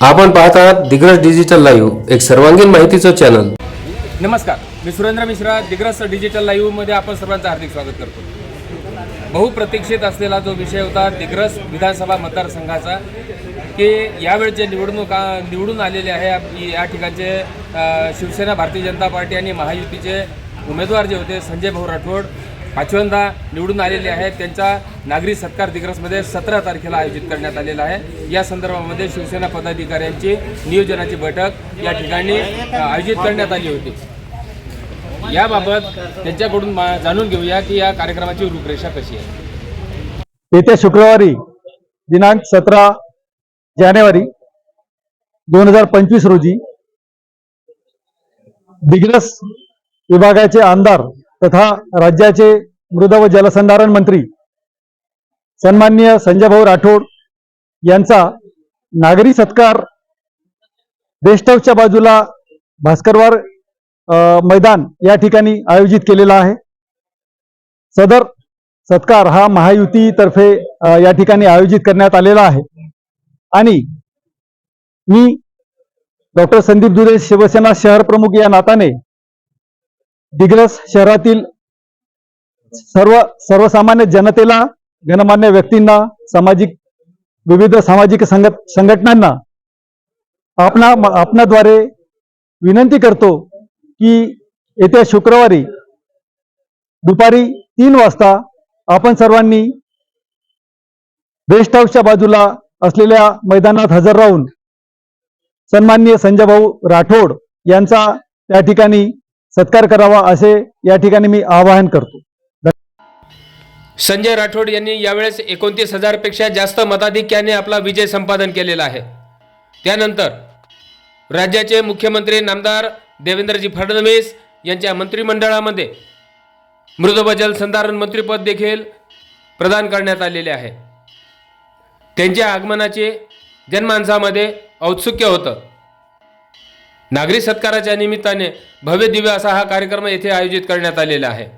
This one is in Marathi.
आपण पाहत आहात दिग्रस डिजिटल लाईव्ह एक सर्वांगीण माहितीचं चॅनल नमस्कार मी सुरेंद्र मिश्रा दिग्रस डिजिटल लाईव्हमध्ये आपण सर्वांचं हार्दिक स्वागत करतो. बहुप्रतीक्षित असलेला जो विषय होता दिग्रस विधानसभा मतदारसंघाचा की यावेळचे निवडणूक निवडून आलेले आहे आप- या ठिकाणचे शिवसेना भारतीय जनता पार्टी आणि महायुतीचे उमेदवार जे होते संजय भाऊ राठोड पाचव्यांदा निवडून आलेले आहेत. त्यांचा नागरी सत्कार दिग्रसमध्ये सतरा तारखेला आयोजित करण्यात आलेला आहे. या संदर्भामध्ये शिवसेना पदाधिकाऱ्यांची नियोजनाची बैठक या ठिकाणी आयोजित करण्यात आली होती. याबाबत त्यांच्याकडून जाणून घेऊया की या कार्यक्रमाची रूपरेषा कशी आहे. येत्या शुक्रवारी दिनांक सतरा जानेवारी दोन हजार पंचवीस रोजी दिग्रस विभागाचे आमदार तथा राज्याचे मृद व जलसंधारण मंत्री सन्माननीय संजयभाऊ राठोड यांचा नागरी सत्कार बेस्ट हाऊसच्या बाजूला भास्करवार मैदान या ठिकाणी आयोजित केलेला आहे. सदर सत्कार हा महायुतीतर्फे या ठिकाणी आयोजित करण्यात आलेला आहे. आणि मी डॉक्टर संदीप दुधे शिवसेना शहर प्रमुख या नाताने दिग्रस शहरातील सर्व सर्वसामान्य जनतेला गणमान्य व्यक्तींना सामाजिक विविध सामाजिक संघ संघटनांना आपणा आपणाद्वारे विनंती करतो की येत्या शुक्रवारी दुपारी तीन वाजता आपण सर्वांनी रेस्ट हाऊसच्या बाजूला असलेल्या मैदानात हजर राहून सन्माननीय संजयभाऊ राठोड यांचा त्या ठिकाणी सत्कार करावा असे या ठिकाणी मी आवाहन करतो. संजय राठोड यांनी यावेळेस एकोणतीस हजारपेक्षा जास्त मताधिक्याने आपला विजय संपादन केलेला आहे. त्यानंतर राज्याचे मुख्यमंत्री नामदार देवेंद्रजी फडणवीस यांच्या मंत्रिमंडळामध्ये मृद जलसंधारण मंत्रीपद देखील प्रदान करण्यात आलेले आहे. त्यांच्या आगमनाचे जनमानसामध्ये औत्सुक्य होतं. नागरी सत्काराच्या निमित्ताने भव्य दिव्य असा हा कार्यक्रम येथे आयोजित करण्यात आलेला आहे.